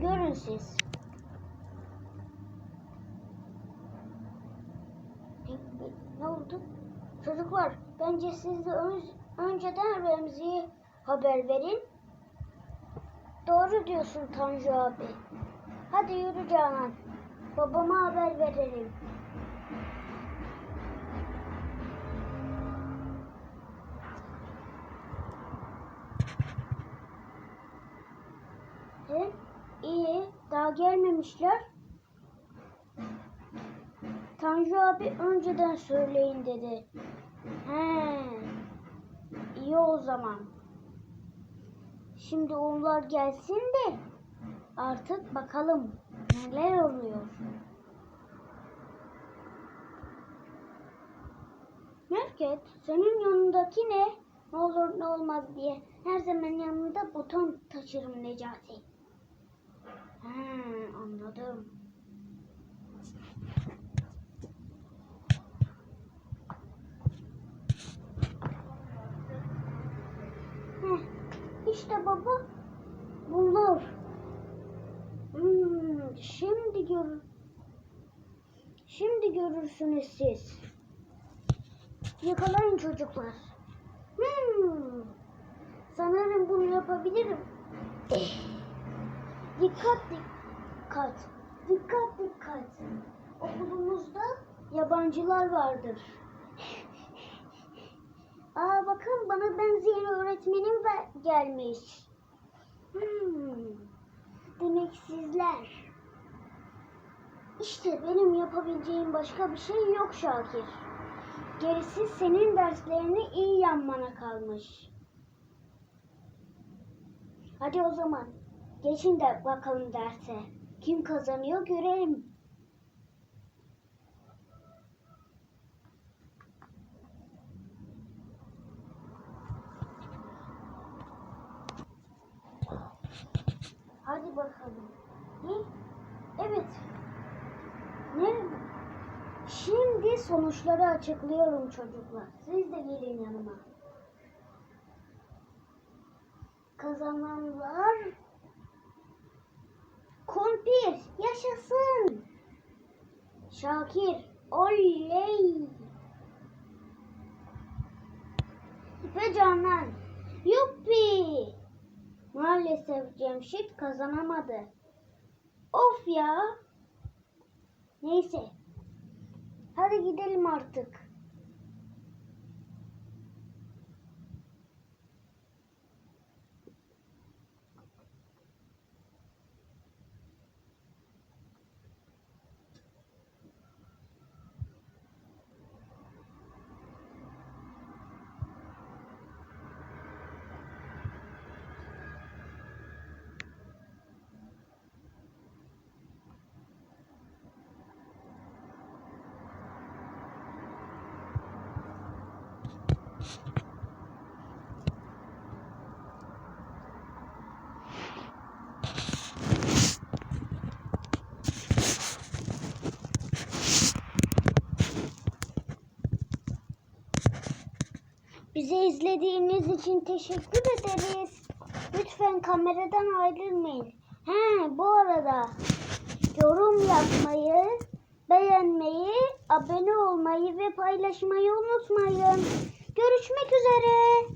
görün siz. Ne oldu? Çocuklar bence siz de ön- önceden Remzi'ye haber verin. Doğru diyorsun Tanju abi. Hadi yürü Canan. Babama haber verelim. He? İyi. Daha gelmemişler. Tanju abi önceden söyleyin dedi. He. İyi o zaman. Şimdi onlar gelsin de artık bakalım neler oluyor. Merket, senin yanındaki ne? Ne olur ne olmaz diye her zaman yanımda buton taşırım Necati. He, anladım. Heh, işte baba bunlar. Hmm, şimdi gör. Şimdi görürsünüz siz. Yakalayın çocuklar. Hmm, sanırım bunu yapabilirim. Eh. Dikkat dikkat. Dikkat dikkat. Okulumuzda yabancılar vardır. Aa bakın bana benzeyen öğretmenim gelmiş. Hmm, demek sizler. İşte benim yapabileceğim başka bir şey yok Şakir. Gerisi senin derslerini iyi yanmana kalmış. Hadi o zaman geçin de bakalım derse. Kim kazanıyor görelim. Hadi bakalım. Ne? Evet. Ne? Şimdi sonuçları açıklıyorum çocuklar. Siz de gelin yanıma. Kazananlar Kumpir yaşasın. Şakir oley. Ve Canan yuppi. Maalesef Cemşit kazanamadı. Of ya. Neyse. Hadi gidelim artık. Bizi izlediğiniz için teşekkür ederiz. Lütfen kameradan ayrılmayın. He bu arada yorum yapmayı, beğenmeyi, abone olmayı ve paylaşmayı unutmayın. Görüşmek üzere.